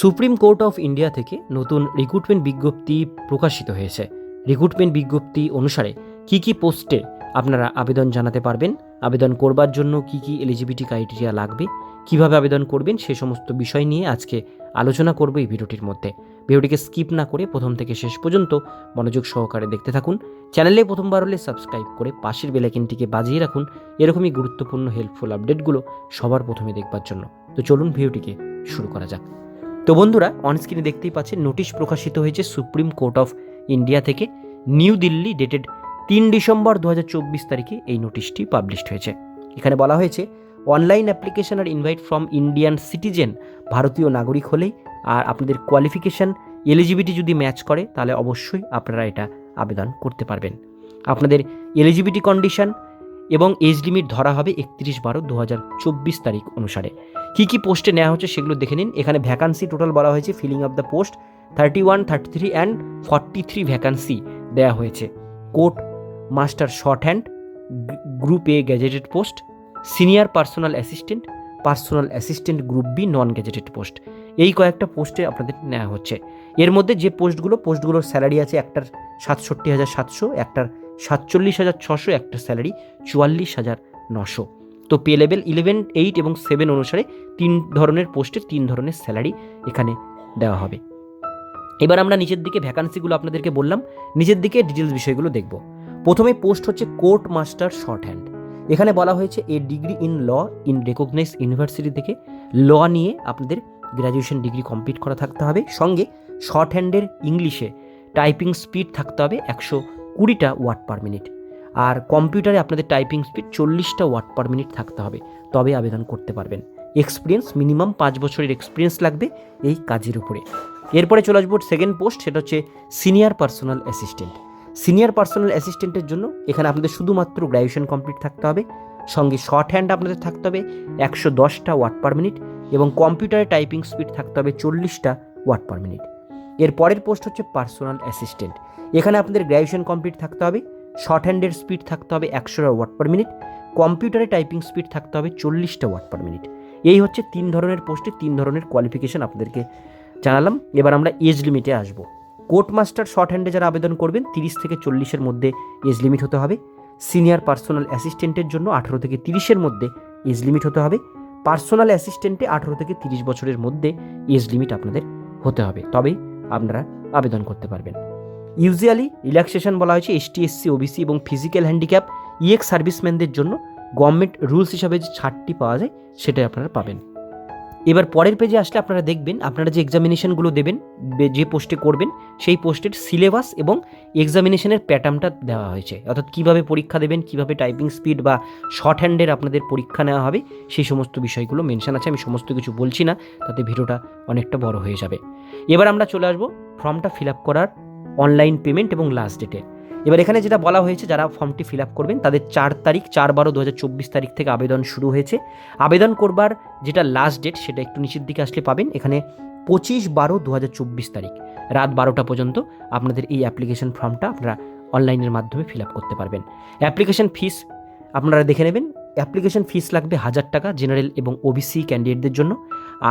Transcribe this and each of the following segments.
Supreme court of India থেকে নতুন recruitment বিজ্ঞপ্তি প্রকাশিত হয়েছে। রিক্রুটমেন্ট বিজ্ঞপ্তি অনুসারে কি কি পোস্টে আপনারা আবেদন জানাতে পারবেন, আবেদন করবার জন্য কি কি এলিজিবিলিটি ক্রাইটেরিয়া লাগবে, কীভাবে আবেদন করবেন সে সমস্ত বিষয় নিয়ে আজকে আলোচনা করব এই ভিডিওটির মধ্যে। ভিডিওটিকে স্কিপ না করে প্রথম থেকে শেষ পর্যন্ত মনোযোগ সহকারে দেখতে থাকুন। চ্যানেলে প্রথমবার হলে সাবস্ক্রাইব করে পাশের বেলাইকিনটিকে বাজিয়ে রাখুন। এরকমই গুরুত্বপূর্ণ হেল্পফুল আপডেটগুলো সবার প্রথমে দেখবার জন্য। তো চলুন ভিডিওটিকে শুরু করা যাক। তো বন্ধুরা অনস্ক্রিনে দেখতেই পাচ্ছেন, নোটিশ প্রকাশিত হয়েছে সুপ্রিম কোর্ট অফ ইন্ডিয়া থেকে। নিউ দিল্লি ডেটেড তিন ডিসেম্বর দু হাজার চব্বিশ তারিখে এই নোটিশটি পাবলিশড হয়েছে। এখানে বলা হয়েছে অনলাইন অ্যাপ্লিকেশন আর ইনভাইট ফ্রম ইন্ডিয়ান সিটিজেন ভারতীয় নাগরিক হলেই। আর আপনাদের কোয়ালিফিকেশান এলিজিবিলিটি যদি ম্যাচ করে, তাহলে অবশ্যই আপনারা এটা আবেদন করতে পারবেন। আপনাদের এলিজিবিলিটি কন্ডিশন এবং এজ লিমিট ধরা হবে একত্রিশ বারো দু তারিখ অনুসারে। কী কী পোস্টে নেওয়া হচ্ছে সেগুলো দেখে নিন। এখানে ভ্যাকান্সি টোটাল বলা হয়েছে filling of the post thirty one thirty three and forty three vacancy দেওয়া হয়েছে। Court master shorthand group A gazetted post senior personal assistant personal assistant group B non gazetted post এই কয়েকটা পোস্টে আপনাদের নেওয়া হচ্ছে। এর মধ্যে যে পোস্টগুলো পোস্টগুলোর স্যালারি আছে একটার সাতষট্টি হাজার সাতশো, একটার সাতচল্লিশ হাজার ছশো একটা স্যালারি, চুয়াল্লিশ হাজার নশো। তো পে লেভেল ইলেভেন, এইট এবং সেভেন অনুসারে তিন ধরনের পোস্টে তিন ধরনের স্যালারি এখানে দেওয়া হবে। এবার আমরা নিচের দিকে ভ্যাকান্সিগুলো আপনাদেরকে বললাম। নিচের দিকে ডিটেলস বিষয়গুলো দেখব। প্রথমে পোস্ট হচ্ছে কোর্ট মাস্টার শর্ট হ্যান্ড। এখানে বলা হয়েছে a degree in law, in recognise university থেকে ল নিয়ে আপনাদের গ্র্যাজুয়েশন ডিগ্রি কমপ্লিট করা থাকতে হবে। সঙ্গে শর্ট হ্যান্ডের ইংলিশে টাইপিং স্পিড থাকতে হবে একশো কুড়িটা ওয়াট পার মিনিট। আর কম্পিউটারে আপনাদের টাইপিং স্পিড চল্লিশটা ওয়াট পার মিনিট থাকতে হবে। তবে আবেদন করতে পারবেন। এক্সপিরিয়েন্স, মিনিমাম পাঁচ বছরের এক্সপিরিয়েন্স লাগবে এই কাজের উপরে। এরপরে চলে আসব সেকেন্ড পোস্ট, সেটা হচ্ছে senior personal assistant. Senior personal অ্যাসিস্ট্যান্টের জন্য এখানে আপনাদের শুধুমাত্র গ্র্যাজুয়েশন কমপ্লিট থাকতে হবে। সঙ্গে শর্ট হ্যান্ড আপনাদের থাকতে হবে একশো দশটা ওয়াট পার মিনিট এবং কম্পিউটারে টাইপিং স্পিড থাকতে হবে চল্লিশটা ওয়াট পার মিনিট। এর পরের পোস্ট হচ্ছে পার্সোনাল অ্যাসিস্ট্যান্ট এখানে আপনাদের গ্র্যাজুয়েশন কমপ্লিট থাকতে হবে শর্ট হ্যান্ডের স্পিড থাকতে হবে একশো ওয়াট পার মিনিট কম্পিউটারে টাইপিং স্পিড থাকতে হবে চল্লিশটা ওয়াট পার মিনিট এই হচ্ছে তিন ধরনের পোস্টে তিন ধরনের কোয়ালিফিকেশন আপনাদেরকে জানালাম। এবার আমরা এজ লিমিটে আসব। কোর্ট মাস্টার শর্ট হ্যান্ডে যারা আবেদন করবেন, তিরিশ থেকে চল্লিশের মধ্যে এজ লিমিট হতে হবে। সিনিয়র পার্সোনাল অ্যাসিস্ট্যান্টের জন্য আঠেরো থেকে তিরিশের মধ্যে এজ লিমিট হতে হবে। পার্সোনাল অ্যাসিস্ট্যান্টে আঠেরো থেকে তিরিশ বছরের মধ্যে এজ লিমিট আপনাদের হতে হবে। তবেই আপনারা আবেদন করতে পারবেন। ইউজুয়ালি রিল্যাক্সেশন বলা হয়েছে এসটি এসসি ওবিসি এবং ফিজিক্যাল হ্যান্ডিক্যাপ ইএক্স সার্ভিসম্যানদের জন্য গভর্নমেন্ট রুলস হিসাবে যে ছাড়টি পাওয়া যায়, সেটাই আপনারা পাবেন। এবার পরের পেজে আসলে আপনারা দেখবেন, আপনারা যে এক্সামিনেশনগুলো দেবেন যে পোস্টে করবেন, সেই পোস্টের সিলেবাস এবং এক্সামিনেশনের প্যাটার্নটা দেওয়া হয়েছে। অর্থাৎ কীভাবে পরীক্ষা দেবেন, কীভাবে টাইপিং স্পিড বা শর্ট হ্যান্ডের আপনাদের পরীক্ষা নেওয়া হবে, সেই সমস্ত বিষয়গুলো মেনশন আছে, আমি সমস্ত কিছু বলছি না, তাতে ভিডিওটা অনেকটা বড় হয়ে যাবে। এবার আমরা চলে আসব ফর্মটা ফিল আপ করার অনলাইন পেমেন্ট এবং লাস্ট ডেটে এবার এখানে যেটা বলা হয়েছে, যারা ফর্মটি ফিল আপ করবেন, তাদের চার তারিখ, চার বারো দু তারিখ থেকে আবেদন শুরু হয়েছে। আবেদন করবার যেটা লাস্ট ডেট সেটা একটু নিচের দিকে আসলে পাবেন। এখানে পঁচিশ বারো দু তারিখ, রাত বারোটা পর্যন্ত আপনাদের এই অ্যাপ্লিকেশন ফর্মটা আপনারা অনলাইনের মাধ্যমে ফিল আপ করতে পারবেন। অ্যাপ্লিকেশন ফিস আপনারা দেখে নেবেন। অ্যাপ্লিকেশন ফিস লাগবে হাজার টাকা জেনারেল এবং ওবিসি ক্যান্ডিডেটদের জন্য।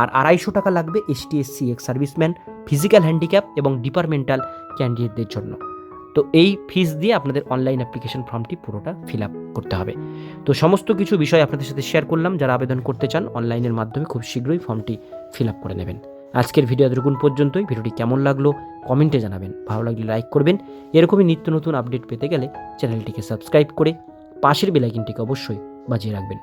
আর আড়াইশো টাকা লাগবে ST SC ex serviceman physical handicap এবং ডিপার্টমেন্টাল ক্যান্ডিডেটদের জন্য। তো এই ফিস দিয়ে আপনাদের অনলাইন অ্যাপ্লিকেশন ফর্মটি পুরোটা ফিল আপ করতে হবে। তো সমস্ত কিছু বিষয় আপনাদের সাথে শেয়ার করলাম, যারা আবেদন করতে চান অনলাইনের মাধ্যমে খুব শীঘ্রই ফর্মটি ফিল আপ করে নেবেন। আজকের ভিডিও এতটুকুন পর্যন্তই। ভিডিওটি কেমন লাগল কমেন্টে জানাবেন। ভালো লাগলে লাইক করবেন। এরকমই নিত্য নতুন আপডেট পেতে গেলে চ্যানেলটিকে সাবস্ক্রাইব করে পাশের বেলাইকিনটিকে অবশ্যই বাজিয়ে রাখবেন।